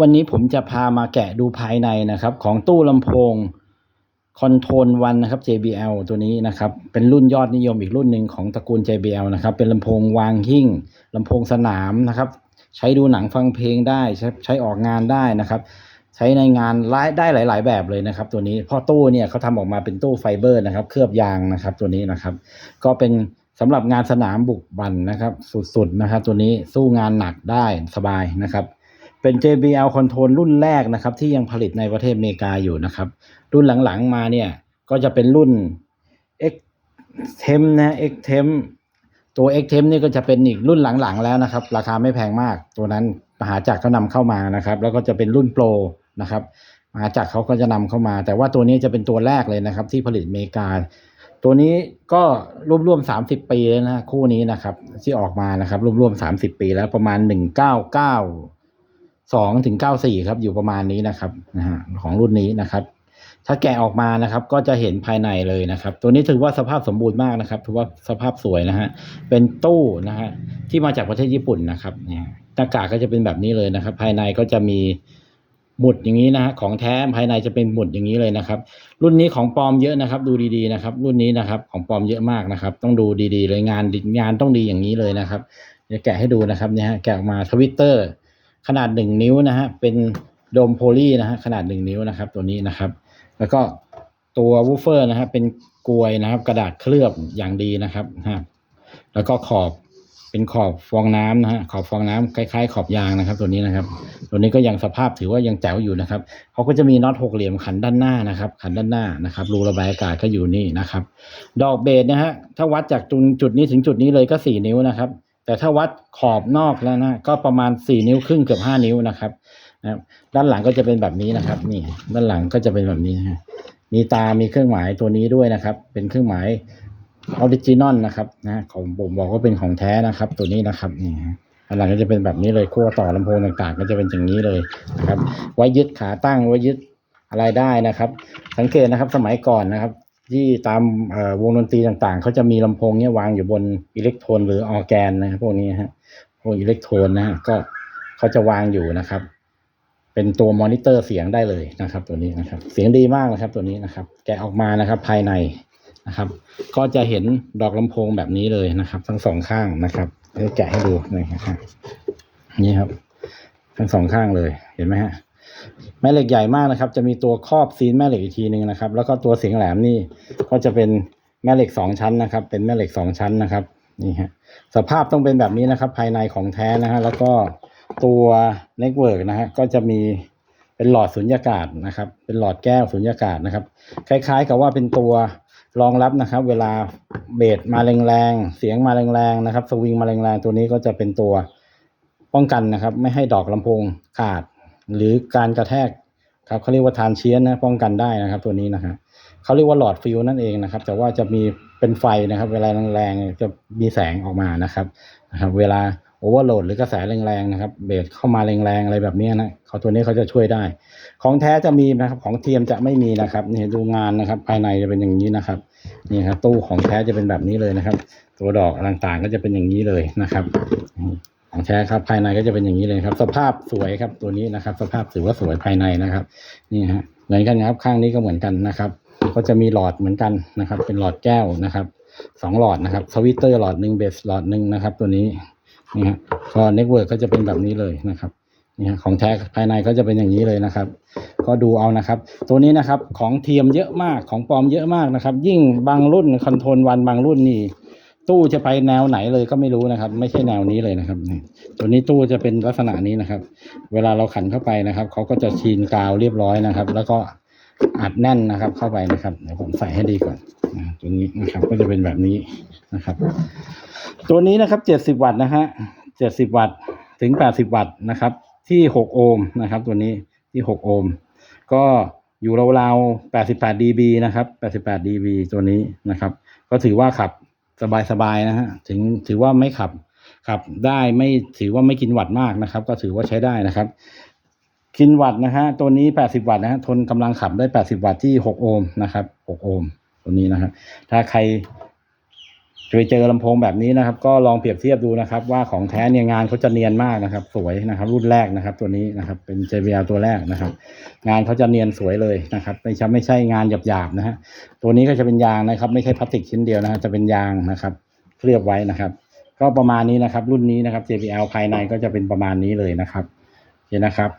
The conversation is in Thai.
วันนี้ผมจะพามาแกะดูภายในนะครับ ของตู้ลำโพงคอนโทรลวันนะครับ JBL ตัวนี้นะครับ เป็นรุ่นยอดนิยมอีกรุ่นหนึ่งของตระกูล JBL นะครับ เป็นลำโพงวางหิ้งลำโพงสนามนะครับ ใช้ดูหนังฟังเพลงได้ใช้ใช้ออกงานได้นะครับ ใช้ในงานไลได้หลาย ๆ แบบเลยนะครับ ตัวนี้เพ่อตู้เนี่ยเขาทำออกมาเป็นตู้ไฟเบอร์นะครับ เคลือบยางนะครับ ตัวนี้นะครับ ก็เป็นสำหรับงานสนามบุกบันนะครับ สุด ๆ นะครับ ตัวนี้สู้งานหนักได้สบายนะครับ เป็น JBL Control รุ่นแรกนะครับ ที่ยังผลิตในประเทศอเมริกาอยู่นะครับ รุ่นหลังๆมาเนี่ยก็จะเป็นรุ่น X Tem นะ X Tem ตัว X Tem นี่ก็จะเป็นอีกรุ่นหลังๆแล้วนะครับ ราคาไม่แพงมาก ตัวนั้นมหาจักรเขานำเข้ามานะครับ แล้วก็จะเป็นรุ่นโปรนะครับมหาจักรเขาก็จะนำเข้ามา แต่ว่าตัวนี้จะเป็นตัวแรกเลยนะครับ ที่ผลิตอเมริกาตัวนี้ก็รวมๆสามสิบปีแล้วนะคู่นี้นะครับ ที่ออกมานะครับรวมๆสามสิบปีแล้วประมาณหนึ่งเก้าเก้า สองถึงเก้าสี่ครับอยู่ประมาณนี้นะครับนะฮะของรุ่นนี้นะครับ ถ้าแกะออกมานะครับ ก็จะเห็นภายในเลยนะครับ ตัวนี้ถือว่าสภาพสมบูรณ์มากนะครับถือว่าสภาพสวยนะฮะเป็นตู้นะฮะที่มาจากประเทศญี่ปุ่นนะครับเนี่ยหน้ากากก็จะเป็นแบบนี้เลยนะครับ ภายในก็จะมีหมุดอย่างนี้นะฮะของแท้ภายในจะเป็นหมุดอย่างนี้เลยนะครับ รุ่นนี้ของปลอมเยอะนะครับ ดูดีๆนะครับ รุ่นนี้นะครับ ของปลอมเยอะมากนะครับ ต้องดูดีๆเลยงานงานต้องดีอย่างนี้เลยนะครับเดี๋ยวแกะให้ดูนะครับเนี่ยแกะออกมาทวิตเตอร์ ขนาดหนึ่งนิ้วนะฮะเป็นโดมโพลีนะฮะขนาดหนึ่งนิ้วนะครับ ตัวนี้นะครับ แล้วก็ตัววูฟเฟอร์นะครับเป็นกลวยนะครับ กระดาษเคลือบอย่างดีนะครับฮะแล้วก็ขอบเป็นขอบฟองน้ำนะฮะขอบฟองน้ำคล้ายๆ ขอบยางนะครับ ตัวนี้นะครับ ตัวนี้ก็ยังสภาพถือว่ายังแจ๋วอยู่นะครับเขาก็จะมีน็อตหกเหลี่ยมขันด้านหน้านะครับ ขันด้านหน้านะครับรูระบายอากาศก็อยู่นี่นะครับ ดอกเบสนะฮะถ้าวัดจากจุดนี้ถึงจุดนี้เลยก็สี่นิ้วนะครับ แต่ถ้าวัดขอบนอกแล้วนะก็ประมาณสี่นิ้วครึ่งเกือบห้านิ้วนะครับนะด้านหลังก็จะเป็นแบบนี้นะครับ นี่ด้านหลังก็จะเป็นแบบนี้นะมีตา มีเครื่องหมายตัวนี้ด้วยนะครับ เป็นเครื่องหมายออริจินอลนะครับนะของผมบอกว่าเป็นของแท้นะครับ ตัวนี้นะครับนี่ด้านหลังก็จะเป็นแบบนี้เลยขั้วต่อลำโพงต่างๆ ก็จะเป็นอย่างนี้เลยนะครับ ไว้ยึดขาตั้งไว้ยึดอะไรได้นะครับ สังเกตนะครับสมัยก่อนนะครับ ที่ตามวงดนตรีต่างๆ เขาจะมีลำโพงเนี้ยวางอยู่บนอิเล็กโทรนหรือออแกนนะครับพวกนี้ฮะพวกอิเล็กโทรนนะฮะก็เขาจะวางอยู่นะครับ เป็นตัวมอนิเตอร์เสียงได้เลยนะครับ ตัวนี้นะครับ เสียงดีมากนะครับ ตัวนี้นะครับ แกะออกมานะครับ ภายในนะครับ ก็จะเห็นดอกลำโพงแบบนี้เลยนะครับ ทั้งสองข้างนะครับเดี๋ยวแกะให้ดูหน่อยนะครับนี่ครับ ทั้งสองข้างเลยเห็นไหมฮะ แม่เหล็กใหญ่มากนะครับ จะมีตัวครอบซีนแม่เหล็กอีกทีหนึ่งนะครับ แล้วก็ตัวเสียงแหลมนี่ก็จะเป็นแม่เหล็กสองชั้นนะครับ เป็นแม่เหล็กสองชั้นนะครับนี่ฮะสภาพต้องเป็นแบบนี้นะครับ ภายในของแท้นะฮะแล้วก็ตัวเน็ตเวิร์กนะฮะก็จะมีเป็นหลอดสุญญากาศนะครับ เป็นหลอดแก้วสุญญากาศนะครับ คล้าย ๆ กับว่าเป็นตัวรองรับนะครับ เวลาเบสมาแรงๆเสียงมาแรงๆนะครับ สวิงมาแรงๆตัวนี้ก็จะเป็นตัวป้องกันนะครับ ไม่ให้ดอกลำโพงขาด หรือการกระแทกครับเขาเรียกว่าทานเชียนนะป้องกันได้นะครับ ตัวนี้นะครับเขาเรียกว่าหลอดฟิวนั่นเองนะครับ แต่ว่าจะมีเป็นไฟนะครับ เวลาแรงๆจะมีแสงออกมานะครับนะครับ เวลาโอเวอร์โหลดหรือกระแสแรงๆนะครับ เบสเข้ามาแรงๆอะไรแบบนี้นะเขาตัวนี้เขาจะช่วยได้ ของแท้จะมีนะครับ ของเทียมจะไม่มีนะครับนี่ดูงานนะครับ ภายในจะเป็นอย่างนี้นะครับนี่ครับตู้ของแท้จะเป็นแบบนี้เลยนะครับ ตัวดอกต่างๆก็จะเป็นอย่างนี้เลยนะครับ ของแท้ครับภายในก็จะเป็นอย่างนี้เลยครับ สภาพสวยครับตัวนี้นะครับ สภาพถือว่าสวยภายในนะครับ นี่ฮะเหมือนกันครับข้างนี้ก็เหมือนกันนะครับ ก็จะมีหลอดเหมือนกันนะครับ เป็นหลอดแก้วนะครับสองหลอดนะครับสวิตเตอร์หลอดหนึ่งเบสหลอดหนึ่งนะครับ ตัวนี้นี่ฮะก็เน็ตเวิร์กก็จะเป็นแบบนี้เลยนะครับนี่ฮะของแท้ภายในก็จะเป็นอย่างนี้เลยนะครับ ก็ดูเอานะครับ ตัวนี้นะครับของเทียมเยอะมากของปลอมเยอะมากนะครับ ยิ่งบางรุ่นคอนโทรลวันบางรุ่นนี่ ตู้จะไปแนวไหนเลยก็ไม่รู้นะครับ ไม่ใช่แนวนี้เลยนะครับตัวนี้ตู้จะเป็นลักษณะนี้นะครับ เวลาเราขันเข้าไปนะครับเขาก็จะชีนกาวเรียบร้อยนะครับ แล้วก็อัดแน่นนะครับ เข้าไปนะครับเดี๋ยวผมใส่ให้ดีก่อนตัวนี้นะครับ ก็จะเป็นแบบนี้นะครับ ตัวนี้นะครับเจ็ดสิบวัตต์นะฮะเจ็ดสิบวัตต์ถึงแปดสิบวัตต์นะครับ ที่หกโอห์มนะครับ ตัวนี้ที่หกโอห์มก็อยู่ราวๆแปดสิบแปดดีบีนะครับแปดสิบแปดดีบีตัวนี้นะครับ ก็ถือว่าขับ สบายๆนะฮะถึงถือว่าไม่ขับขับได้ไม่ถือว่าไม่กินวัตต์มากนะครับ ก็ถือว่าใช้ได้นะครับ กินวัตต์นะฮะตัวนี้ 80 วัตต์นะฮะทนกำลังขับได้ 80 วัตต์ที่ 6 โอห์มนะครับ 6 โอห์มตัวนี้นะครับถ้าใคร ไปเจอลำโพงแบบนี้นะครับ ก็ลองเปรียบเทียบดูนะครับ ว่าของแท้เนี่ยงานเขาจะเนียนมากนะครับ สวยนะครับ รุ่นแรกนะครับ ตัวนี้นะครับ เป็น JBL ตัวแรกนะครับ งานเขาจะเนียนสวยเลยนะครับ ไม่ใช่ไม่ใช่งานหยาบๆนะฮะตัวนี้ก็จะเป็นยางนะครับ ไม่ใช่พลาสติกชิ้นเดียวนะฮะจะเป็นยางนะครับเคลือบไว้นะครับ ก็ประมาณนี้นะครับ รุ่นนี้นะครับ JBL ภายในก็จะเป็นประมาณนี้เลยนะครับโอเคนะครับ